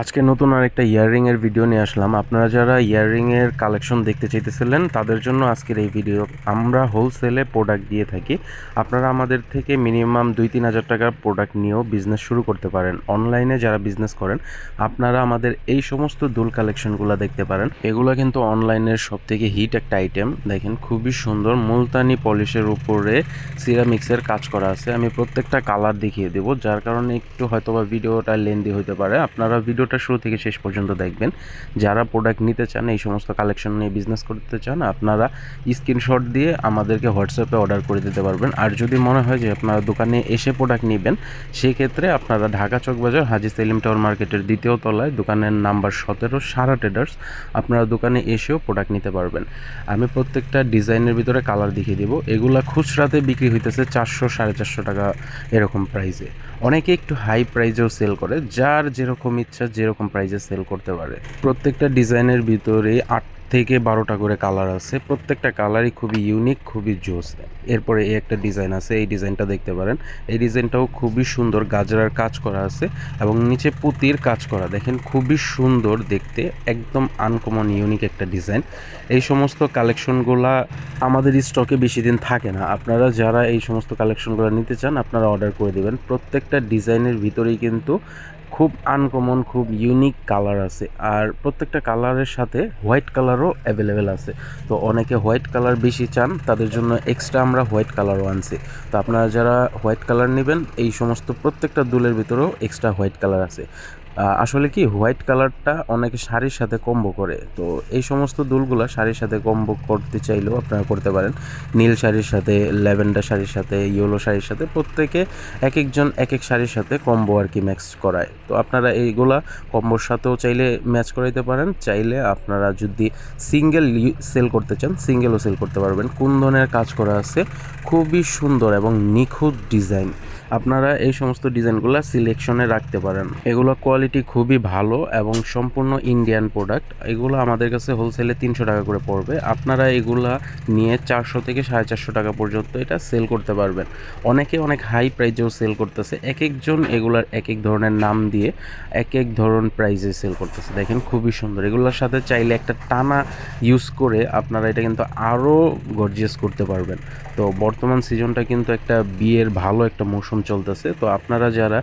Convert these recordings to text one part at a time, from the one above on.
আজকে নতুন আরেকটা ইয়াররিং এর ভিডিও নিয়ে আসলাম। আপনারা যারা ইয়াররিং এর কালেকশন দেখতে চাইতেছিলেন, তাদের জন্য আজকের এই ভিডিও আমরা হোলসেলে প্রোডাক্ট দিয়ে থাকি। আপনারা আমাদের থেকে মিনিমাম দুই তিন হাজার টাকার প্রোডাক্ট নিয়েও বিজনেস শুরু করতে পারেন। অনলাইনে যারা বিজনেস করেন, আপনারা আমাদের এই সমস্ত দুল কালেকশনগুলো দেখতে পারেন। এগুলো কিন্তু অনলাইনের সব থেকে হিট একটা আইটেম দেখেন, খুবই সুন্দর মুলতানি পলিশের উপরে সিরামিক্সের কাজ করা আছে। আমি প্রত্যেকটা কালার দেখিয়ে দেবো, যার কারণে একটু হয়তোবা ভিডিওটা লেন্দি হতে পারে। আপনারা ভিডিওটা শুরু থেকে শেষ পর্যন্ত দেখবেন। যারা প্রোডাক্ট নিতে চান, এই সমস্ত কালেকশন নিয়ে বিজনেস করতে চান, আপনারা স্ক্রিনশট দিয়ে আমাদেরকে হোয়াটসঅ্যাপে অর্ডার করে দিতে পারবেন। আর যদি মনে হয় যে আপনারা দোকানে এসে প্রোডাক্ট নেবেন, সেক্ষেত্রে আপনারা ঢাকা চকবাজার, হাজি সেলিম টাওয়ার মার্কেটের দ্বিতীয় তলায় দোকানের নাম্বার সতেরো, সারা ট্রেডার্স আপনারা দোকানে এসেও প্রোডাক্ট নিতে পারবেন। আমি প্রত্যেকটা ডিজাইনের ভিতরে কালার দেখিয়ে দিব। এগুলা খুচরাতে বিক্রি হইতেছে চারশো, সাড়ে চারশো টাকা এরকম প্রাইসে অনেকে একটু হাই প্রাইজেও সেল করে। যার যেরকম ইচ্ছা যেরকম প্রাইজে সেল করতে পারে। প্রত্যেকটা ডিজাইনের ভিতরে আট থেকে বারোটা করে কালার আছে। প্রত্যেকটা কালারই খুবই ইউনিক খুবই জোস। এরপরে এই একটা ডিজাইন আছে, এই ডিজাইনটা দেখতে পারেন। এই ডিজাইনটাও খুবই সুন্দর, গাজরার কাজ করা আছে এবং নিচে পুতির কাজ করা। দেখেন, খুবই সুন্দর দেখতে, একদম আনকমন ইউনিক একটা ডিজাইন এই সমস্ত কালেকশনগুলা আমাদের স্টকে বেশি দিন থাকে না। আপনারা যারা এই সমস্ত কালেকশনগুলো নিতে চান, আপনারা অর্ডার করে দেবেন। প্রত্যেকটা ডিজাইনের ভিতরেই কিন্তু খুব আনকমন খুব ইউনিক কালার আছে। আর প্রত্যেকটা কালারের সাথে হোয়াইট কালারও অ্যাভেলেবেল আছে। তো অনেকে হোয়াইট কালার বেশি চান, তাদের জন্য এক্সট্রা আমরা হোয়াইট কালারও আনছি। তো আপনারা যারা হোয়াইট কালার নেবেন, এই সমস্ত প্রত্যেকটা দুলের ভিতরেও এক্সট্রা হোয়াইট কালার আছে। আসলে কি হোয়াইট কালারটা অনেকে শাড়ির সাথে কম্বো করে। তো এই সমস্ত দুলগুলো শাড়ির সাথে কম্বো করতে চাইলেও আপনারা করতে পারেন। নীল শাড়ির সাথে, ল্যাভেন্ডার শাড়ির সাথে ইয়েলো শাড়ির সাথে প্রত্যেকে এক একজন এক এক শাড়ির সাথে কম্বো আর কি ম্যাক্স করায়। তো আপনারা এইগুলা কম্বোর সাথেও চাইলে ম্যাচ করাইতে পারেন। চাইলে আপনারা যদি সিঙ্গেল সেল করতে চান সিঙ্গেলও সেল করতে পারবেন। কুন্দনের কাজ করা আছে? খুবই সুন্দর এবং নিখুঁত ডিজাইন আপনারা এই সমস্ত ডিজাইনগুলো সিলেকশনে রাখতে পারেন। এগুলো কোয়ালিটি খুবই ভালো এবং সম্পূর্ণ ইন্ডিয়ান প্রোডাক্ট এগুলো আমাদের কাছে হোলসেলে তিনশো টাকা করে পড়বে। আপনারা এগুলা নিয়ে চারশো থেকে সাড়ে চারশো টাকা পর্যন্ত এটা সেল করতে পারবেন। অনেকে অনেক হাই প্রাইজেও সেল করতেছে। এক একজন এগুলার এক এক ধরনের নাম দিয়ে এক এক ধরন প্রাইজে সেল করতেছে। দেখেন খুবই সুন্দর। এগুলোর সাথে চাইলে একটা টানা ইউজ করে আপনারা এটা কিন্তু আরও গর্জিয়াস করতে পারবেন। তো বর্তমান সিজনটা কিন্তু একটা বিয়ের ভালো একটা মৌসুম চলতেছে। তো আপনারা যারা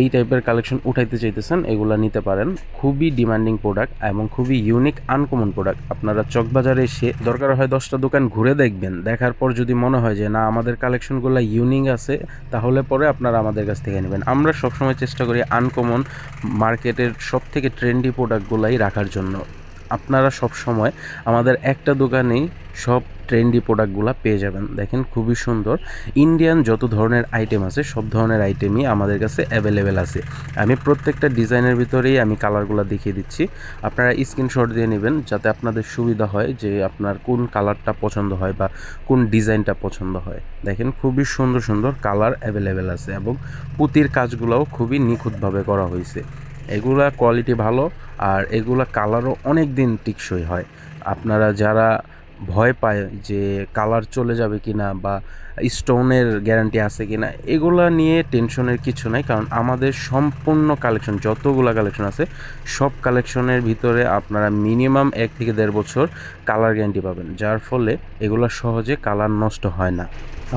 এই টাইপের কালেকশন উঠাইতে চাইতেছেন, এগুলা নিতে পারেন। খুবই ডিমান্ডিং প্রোডাক্ট এবং খুবই ইউনিক আনকমন প্রোডাক্ট আপনারা চকবাজারে এসে, দরকার হয় দশটা দোকান ঘুরে দেখবেন। দেখার পর যদি মনে হয় যে, না, আমাদের কালেকশনগুলো ইউনিক আছে, তাহলে পরে আপনারা আমাদের কাছ থেকে নেবেন। আমরা সবসময় চেষ্টা করি আনকমন মার্কেটের সব থেকে ট্রেন্ডি প্রোডাক্টগুলাই রাখার জন্য। আপনারা সব সময় আমাদের একটা দোকানেই সব ট্রেন্ডি প্রোডাক্টগুলো পেয়ে যাবেন। দেখেন খুবই সুন্দর। ইন্ডিয়ান যত ধরনের আইটেম আছে, সব ধরনের আইটেমই আমাদের কাছে অ্যাভেলেবেল আছে। আমি প্রত্যেকটা ডিজাইনের ভিতরেই আমি কালারগুলো দেখিয়ে দিচ্ছি। আপনারা স্ক্রিনশট দিয়ে নেবেন যাতে আপনাদের সুবিধা হয় যে আপনার কোন কালারটা পছন্দ হয় বা কোন ডিজাইনটা পছন্দ হয়। দেখেন খুবই সুন্দর সুন্দর কালার অ্যাভেলেবেল আছে এবং পুঁতির কাজগুলোও খুবই নিখুঁতভাবে করা হয়েছে। এগুলা কোয়ালিটি ভালো আর এগুলা কালারও অনেক দিন টিকসই হয়। আপনারা যারা ভয় পায় যে কালার চলে যাবে কি না বা স্টোনের গ্যারান্টি আছে কি না এগুলা নিয়ে টেনশনের কিছু নাই, কারণ আমাদের সম্পূর্ণ কালেকশন, যতগুলা কালেকশন আছে, সব কালেকশনের ভিতরে আপনারা মিনিমাম এক থেকে দেড় বছর কালার গ্যারান্টি পাবেন, যার ফলে এগুলো সহজে কালার নষ্ট হয় না।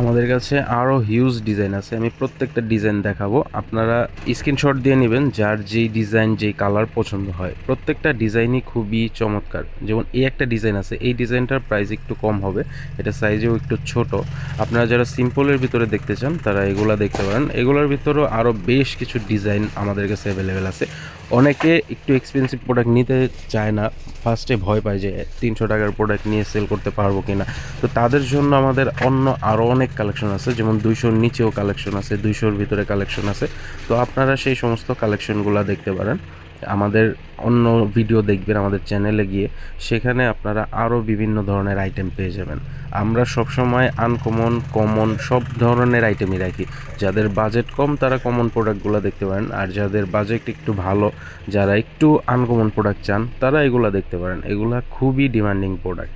আমাদের কাছে আরও হিউজ ডিজাইন আছে, আমি প্রত্যেকটা ডিজাইন দেখাবো, আপনারা স্ক্রিনশট দিয়ে নেবেন যার যেই ডিজাইন, যেই কালার পছন্দ হয়। প্রত্যেকটা ডিজাইনই খুবই চমৎকার, যেমন এই একটা ডিজাইন আছে, এই ডিজাইনটার প্রাইস একটু কম হবে, এটা সাইজেও একটু ছোট, আপনারা যারা সিম্পলের ভিতরে দেখতে চান, তারা এগুলা দেখতে পারেন। এগুলোর ভিতরেও আরও বেশ কিছু ডিজাইন আমাদের কাছে অ্যাভেলেবেল আছে। অনেকে একটু এক্সপেন্সিভ প্রোডাক্ট নিতে চায় না ফার্স্টে ভয় পায় যে তিনশো টাকার প্রোডাক্ট নিয়ে সেল করতে পারব কিনা। তো তাদের জন্য আমাদের অন্য আরও অনেক কালেকশন আছে, যেমন দুইশোর নিচেও কালেকশন আছে, দুইশোর ভিতরে কালেকশন আছে। তো আপনারা সেই সমস্ত কালেকশনগুলো দেখতে পারেন। আমাদের অন্য ভিডিও দেখবেন আমাদের চ্যানেলে গিয়ে, সেখানে আপনারা আরও বিভিন্ন ধরনের আইটেম পেয়ে যাবেন। আমরা সবসময় আনকমন কমন সব ধরনের আইটেমই রাখি। যাদের বাজেট কম, তারা কমন প্রোডাক্টগুলো দেখতে পারেন। আর যাদের বাজেট একটু ভালো, যারা একটু আনকমন প্রোডাক্ট চান, তারা এগুলো দেখতে পারেন। এগুলা খুবই ডিমান্ডিং প্রোডাক্ট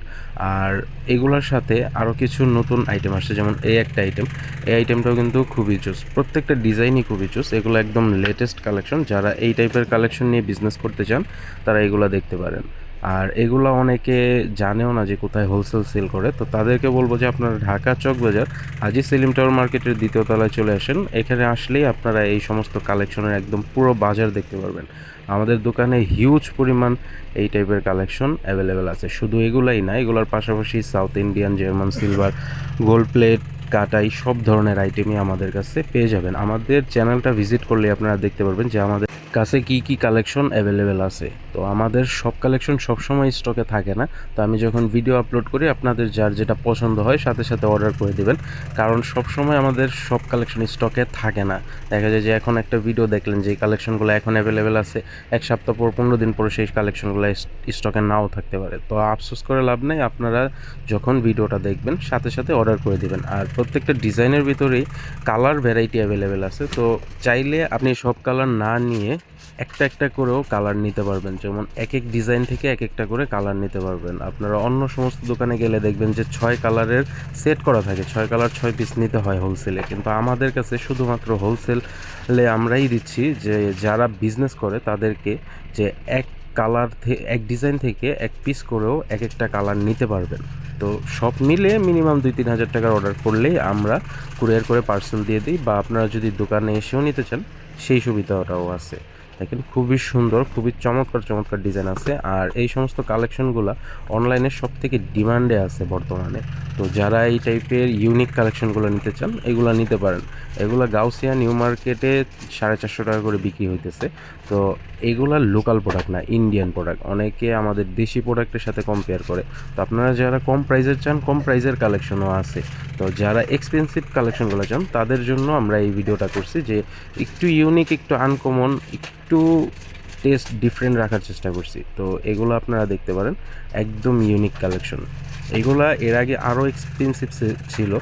আর এগুলোর সাথে আরও কিছু নতুন আইটেম আসছে, যেমন এই একটা আইটেম এই আইটেমটাও কিন্তু খুবই চুস প্রত্যেকটা ডিজাইনই খুবই চুস এগুলো একদম লেটেস্ট কালেকশন যারা এই টাইপের কালেকশন নিয়ে বিজনেস করতে চান, তারা এগুলো দেখতে পারেন। আর এগুলো অনেকে জানেও না যে কোথায় হোলসেল সেল করে, তো তাদেরকে বলব যে আপনারা ঢাকা চকবাজার আজি সেলিম টাওয়ার মার্কেটের দ্বিতীয় তলায় চলে আসেন। এখানে আসলেই আপনারা এই সমস্ত কালেকশনের একদম পুরো বাজার দেখতে পারবেন। আমাদের দোকানে হিউজ পরিমাণ এই টাইপের কালেকশন অ্যাভেলেবেল আছে। শুধু এগুলাই না, এগুলোর পাশাপাশি south Indian German silver gold plate কাটাই, সব ধরনের আইটেমই আমাদের কাছে পেয়ে যাবেন। আমাদের চ্যানেলটা ভিজিট করলে আপনারা দেখতে পারবেন যে আমাদের কাছে কি কি কালেকশন অ্যাভেলেবেল আছে। তো আমাদের সব কালেকশন সবসময় স্টকে থাকে না। তো আমি যখন ভিডিও আপলোড করি, আপনাদের যার যেটা পছন্দ হয় সাথে সাথে অর্ডার করে দেবেন। কারণ সবসময় আমাদের সব কালেকশন স্টকে থাকে না। দেখা যায় যে এখন একটা ভিডিও দেখলেন যে কালেকশনগুলো এখন অ্যাভেলেবেল আছে, এক সপ্তাহ পর, পনেরো দিন পরে সেই কালেকশনগুলো স্টকে নাও থাকতে পারে। তো আফসোস করে লাভ নেই, আপনারা যখন ভিডিওটা দেখবেন, সাথে সাথে অর্ডার করে দেবেন। আর প্রত্যেকটা ডিজাইনের ভিতরেই কালার ভ্যারাইটি অ্যাভেলেবেল আছে। তো চাইলে আপনি সব কালার না নিয়ে একটা একটা করেও কালার নিতে পারবেন। যেমন এক এক ডিজাইন থেকে এক একটা করে কালার নিতে পারবেন। আপনারা অন্য সমস্ত দোকানে গেলে দেখবেন যে ছয় কালারের সেট করা থাকে। ছয় কালার, ছয় পিস নিতে হয় হোলসেলে কিন্তু আমাদের কাছে শুধুমাত্র হোলসেলে আমরাই দিচ্ছি যে যারা বিজনেস করে তাদেরকে যে এক কালার এক ডিজাইন থেকে এক পিস করেও এক একটা কালার নিতে পারবেন। তো সব মিলে মিনিমাম দুই, তিন হাজার টাকার অর্ডার করলেই আমরা কুরিয়ার করে পার্সেল দিয়ে দিই বা আপনারা যদি দোকানে এসেও নিতে চান, সেই সুবিধাটাও আছে। দেখেন, খুবই সুন্দর, খুবই চমৎকার চমৎকার ডিজাইন আছে। আর এই সমস্ত কালেকশনগুলো অনলাইনে সব থেকে ডিমান্ডে আছে বর্তমানে। তো যারা এই টাইপের ইউনিক কালেকশনগুলো নিতে চান, এগুলো নিতে পারেন। এগুলো গাউসিয়া নিউ মার্কেটে সাড়ে চারশো টাকা করে বিক্রি হইতেছে। তো এগুলা লোকাল প্রোডাক্ট না ইন্ডিয়ান প্রোডাক্ট অনেকে আমাদের দেশি প্রোডাক্টের সাথে কম্পেয়ার করে। তো আপনারা যারা কম প্রাইজের চান, কম প্রাইজের কালেকশনও আছে। তো যারা এক্সপেন্সিভ কালেকশনগুলো চান, তাদের জন্য আমরা এই ভিডিওটা করছি যে একটু ইউনিক একটু আনকমন একটু টেস্ট ডিফারেন্ট রাখার চেষ্টা করছি। তো এগুলো আপনারা দেখতে পারেন। একদম ইউনিক কালেকশন এগুলা এর আগে আরও এক্সপেন্সিভ ছিল।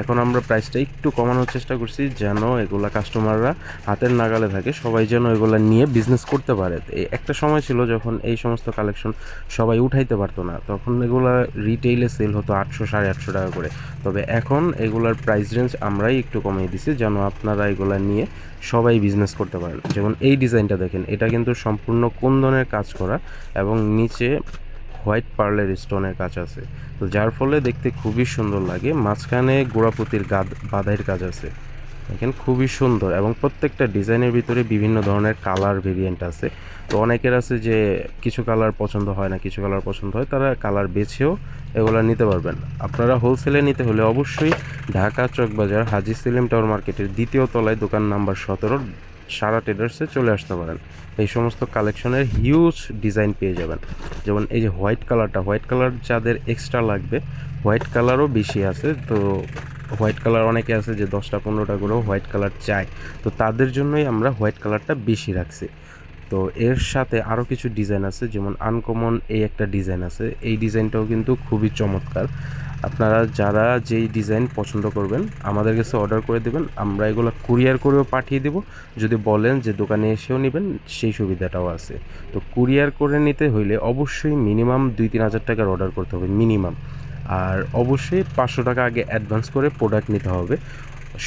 এখন আমরা প্রাইসটা একটু কমানোর চেষ্টা করছি যেন এগুলা কাস্টমাররা হাতের নাগালে থাকে, সবাই যেন এগুলা নিয়ে বিজনেস করতে পারে। একটা সময় ছিল যখন এই সমস্ত কালেকশন সবাই উঠাইতে পারতো না, তখন এগুলা রিটেইলে সেল হতো আটশো, সাড়ে আটশো টাকা করে। তবে এখন এগুলার প্রাইস রেঞ্জ আমরাই একটু কমিয়ে দিছি যেন আপনারা এগুলা নিয়ে সবাই বিজনেস করতে পারেন। যেমন এই ডিজাইনটা দেখেন, এটা কিন্তু সম্পূর্ণ কোন ধরনের কাজ করা এবং নিচে হোয়াইট পার্লের স্টোনের কাজ আছে। তো যার ফলে দেখতে খুবই সুন্দর লাগে। মাঝখানে গোড়াপতির গাদ, বাধাইয়ের কাজ আছে। দেখেন, খুবই সুন্দর এবং প্রত্যেকটা ডিজাইনের ভিতরে বিভিন্ন ধরনের কালার ভেরিয়েন্ট আছে। তো অনেকের আছে যে কিছু কালার পছন্দ হয় না, কিছু কালার পছন্দ হয়, তারা কালার বেছেও এগুলো নিতে পারবেন। আপনারা হোলসেলে নিতে হলে অবশ্যই ঢাকা চকবাজার হাজি সিলিম টাওয়ার মার্কেটের দ্বিতীয় তলায় দোকান নাম্বার সতেরো সারা ট্রেডার্সে চলে আসতে পারেন। এই সমস্ত কালেকশনের হিউজ ডিজাইন পেয়ে যাবেন। যেমন এই যে হোয়াইট কালারটা হোয়াইট কালার যাদের এক্সট্রা লাগবে হোয়াইট কালারও বেশি আছে। তো হোয়াইট কালার অনেকে আছে যে দশটা, পনেরোটা করেও হোয়াইট কালার চায়। তো তাদের জন্যই আমরা হোয়াইট কালারটা বেশি রাখছি। তো এর সাথে আরও কিছু ডিজাইন আছে, যেমন আনকমন এই একটা ডিজাইন আছে। এই ডিজাইনটাও কিন্তু খুবই চমৎকার। আপনারা যারা যেই ডিজাইন পছন্দ করবেন, আমাদের কাছে অর্ডার করে দেবেন, আমরা এগুলো কুরিয়ার করেও পাঠিয়ে দেব। যদি বলেন যে দোকানে এসেও নেবেন, সেই সুবিধাটাও আছে। তো কুরিয়ার করে নিতে হইলে অবশ্যই মিনিমাম দুই তিন হাজার টাকার অর্ডার করতে হবে মিনিমাম আর অবশ্যই পাঁচশো টাকা আগে অ্যাডভান্স করে প্রোডাক্ট নিতে হবে।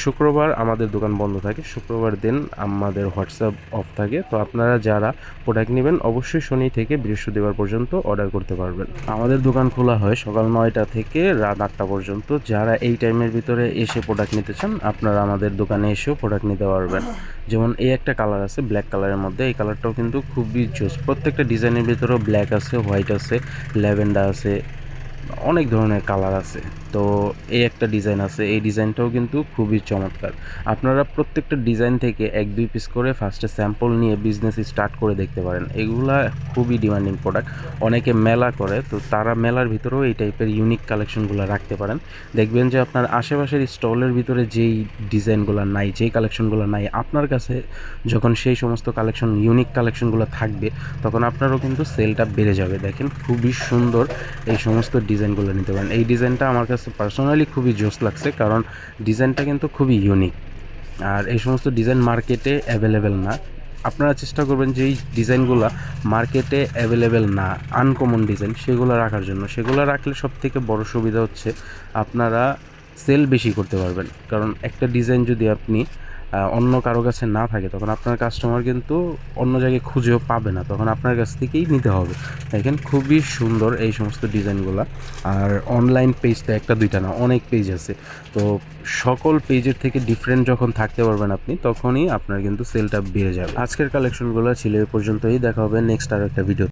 শুক্রবার আমাদের দোকান বন্ধ থাকে, শুক্রবার দিন আমাদের হোয়াটসঅ্যাপ অফ থাকে। তো আপনারা যারা প্রোডাক্ট নেবেন, অবশ্যই শনি থেকে বৃহস্পতিবার পর্যন্ত অর্ডার করতে পারবেন। আমাদের দোকান খোলা হয় সকাল নয়টা থেকে রাত আটটা পর্যন্ত। যারা এই টাইমের ভিতরে এসে প্রোডাক্ট নিতে চান, আপনারা আমাদের দোকানে এসেও প্রোডাক্ট নিতে পারবেন। যেমন এই একটা কালার আছে ব্ল্যাক কালারের মধ্যে। এই কালারটাও কিন্তু খুবই জোস। প্রত্যেকটা ডিজাইনের ভিতরেও ব্ল্যাক আছে হোয়াইট আছে ল্যাভেন্ডার আছে, অনেক ধরনের কালার আছে। তো এই একটা ডিজাইন আছে। এই ডিজাইনটাও কিন্তু খুবই চমৎকার। আপনারা প্রত্যেকটা ডিজাইন থেকে এক, দুই পিস করে ফার্স্টে স্যাম্পল নিয়ে বিজনেস স্টার্ট করে দেখতে পারেন। এগুলা খুবই ডিমান্ডিং প্রোডাক্ট অনেকে মেলা করে, তো তারা মেলার ভিতরেও এই টাইপের ইউনিক কালেকশনগুলো রাখতে পারেন। দেখবেন যে আপনার আশেপাশের স্টলের ভিতরে যেই ডিজাইনগুলো নাই, যেই কালেকশনগুলো নাই, আপনার কাছে যখন সেই সমস্ত কালেকশন ইউনিক কালেকশনগুলো থাকবে, তখন আপনারও কিন্তু সেলটা বেড়ে যাবে। দেখেন, খুবই সুন্দর এই সমস্ত ডিজাইনগুলো নিতে পারেন। এই ডিজাইনটা আমার কাছে পার্সোনালি খুবই জোস লাগছে, কারণ ডিজাইনটা কিন্তু খুবই ইউনিক আর এই সমস্ত ডিজাইন মার্কেটে অ্যাভেলেবেল না। আপনারা চেষ্টা করবেন যে এই ডিজাইনগুলো মার্কেটে অ্যাভেলেবেল না আনকমন ডিজাইন সেগুলো রাখার জন্য। সেগুলো রাখলে সব থেকে বড় সুবিধা হচ্ছে, আপনারা সেল বেশি করতে পারবেন। কারণ একটা ডিজাইন যদি আপনি অন্য কারও কাছে না থাকে, তখন আপনার কাস্টমার কিন্তু অন্য জায়গায় খুঁজেও পাবে না। তখন আপনার কাছ থেকেই নিতে হবে। দেখেন, খুবই সুন্দর এই সমস্ত ডিজাইনগুলো। আর অনলাইন পেজ তো একটা, দুইটা না, অনেক পেজ আছে। তো সকল পেজের থেকে ডিফারেন্ট যখন থাকতে পারবেন আপনি, তখনই আপনার কিন্তু সেলটা বেড়ে যাবে। আজকের কালেকশনগুলো ছিল এ পর্যন্তই। দেখা হবে নেক্সট আর একটা ভিডিও